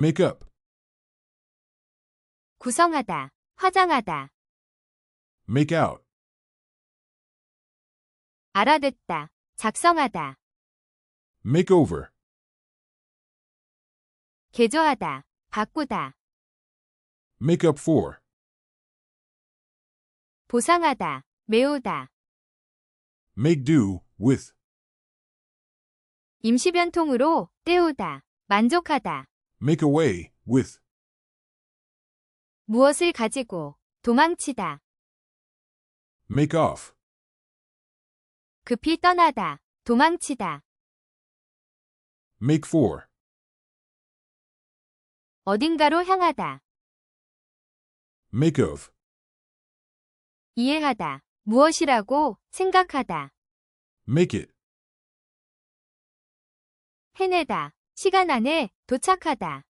Make up. 구성하다, 화장하다, Make out. 알아듣다, 작성하다, Make over. 개조하다, 바꾸다, Make up for. 보상하다, 메우다, Make do with. 임시변통으로 때우다, 만족하다, Make away with. 무엇을 가지고, 도망치다, Make off. 급히 떠나다, 도망치다, Make for. 어딘가로 향하다, Make of. 이해하다, 무엇이라고 생각하다, Make it. 해내다, 시간 안에 도착하다,